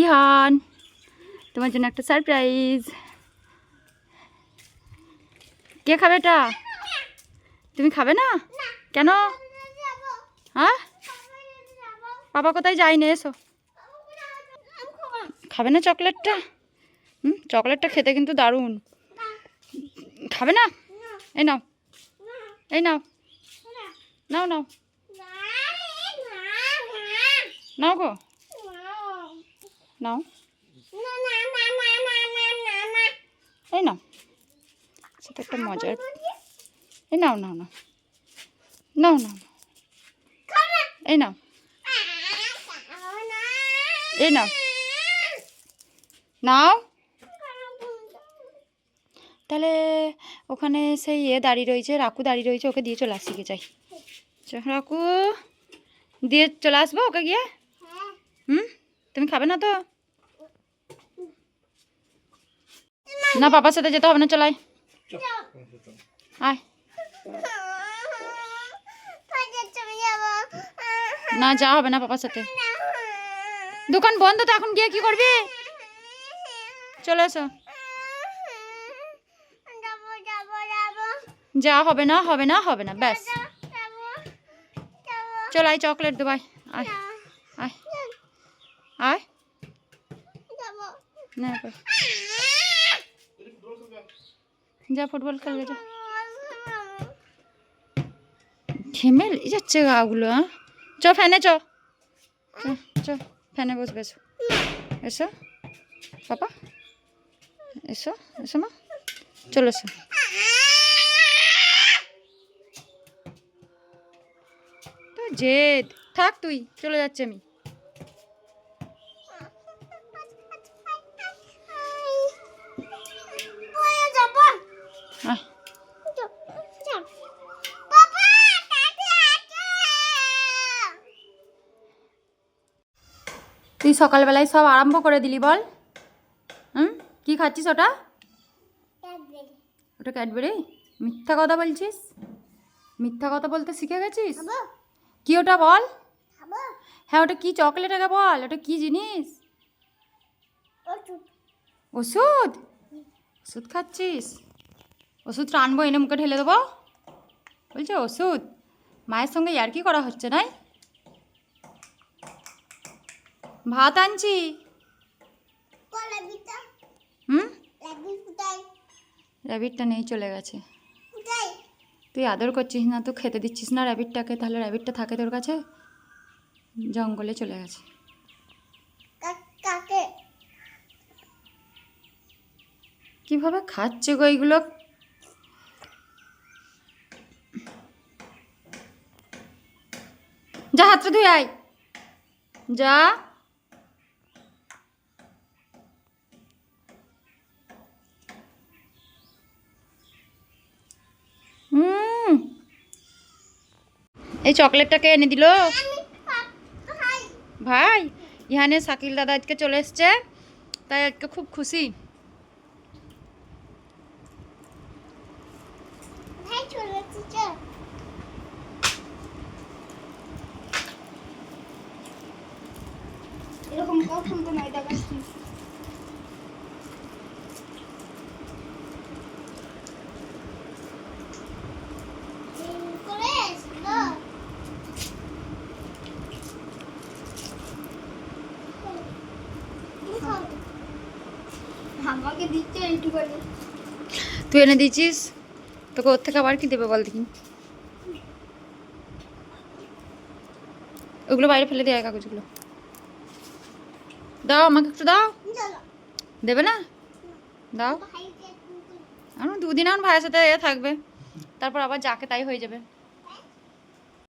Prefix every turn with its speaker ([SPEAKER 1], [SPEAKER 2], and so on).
[SPEAKER 1] ইহান, তোমার জন্য একটা সারপ্রাইজ কে খাবে এটা? তুমি খাবে না? কেন? হ্যাঁ? বাবা কোথায় যাই না এসো। খাবে না চকলেটটা? হুম, চকলেটটা খেতে কিন্তু দারুণ। খাবে না? এই নাও। এই নাও। নাও নাও। নাও গো। নাও। এই নাও। সেটা একটা মজার। এই নাও নাও নাও। নাও নাও। এই নাও। এই নাও। নাও। তাহলে ওখানে সেই ইয়ে দাঁড়িয়ে রয়েছে রাকু দাঁড়িয়ে রয়েছে ওকে দিয়ে চলে আসি গে যাই। রাকু দিয়ে চলে আসব ওকে গিয়ে? হুম? তুমি খাবে না তো? না বাবার সাথে যেতে হবে না চলাই আয়। না যা হবে না বাবার সাথে। দোকান বন্ধ তো, এখন গিয়ে কি করবি? চলে এসো। যা হবে না হবে না হবে না, ব্যাস। চলাই চকলেট দেবাই। আয় আয়। আয়। না। যা ফুটবল খেলবে যা। ঘেমে যাচ্ছে গাগুলো হ্যাঁ চ ফ্যানে চ। চ, চ ফ্যানে বসবে এসো। এসো। পাপা? এসো এসো মা। চলো এসো। তো জেদ। থাক তুই চলে যাচ্ছে আমি। তুই সকালবেলায় সব আরম্ভ করে দিলি বল। হুম? কি খাচ্ছিস ওটা? ওটা ক্যাডবেরি। মিথ্যা কথা বলছিস? মিথ্যা কথা বলতে শিখে গেছিস? কি ওটা বল? হ্যাঁ ওটা কি চকলেট আগে বল? ওটা কি জিনিস? ওষুধ। ওষুধ? খাচ্ছিস? ওষুধটা আনব এনে মুখে ঢেলে দেবো। বলছে ওষুধ? মায়ের সঙ্গে আর কি করা হচ্ছে নাই? ভাত আনছি হুম? র্যাবিটটা নেই চলে গেছে। তুই আদর করছিস না তুই খেতে দিচ্ছিস না র্যাবিটটাকে? তাহলে র্যাবিটটা থাকে তোর কাছে? জঙ্গলে চলে গেছে। কীভাবে খাচ্ছে গো এইগুলো যা হাতটা ধুয়ে আয়। যা। এই চকলেটটাকে এনে দিল। ভাই। ইহানে শাকিল দাদা আজকে চলে এসছে তাই আজকে খুব খুশি।
[SPEAKER 2] এরকম কখন তো নাই দেখাচ্ছি
[SPEAKER 1] তুই এনে দিয়েছিস? তোকে ওর থেকে আবার কি দেবে বল দেখি। ওগুলো বাইরে ফেলে দেয় কাগজগুলো। দাও আমাকে একটু দাও। দেবে না? দাও। আমার দুদিন আমার ভাইয়ের সাথে থাকবে। তারপর আবার যাকে তাই হয়ে যাবে।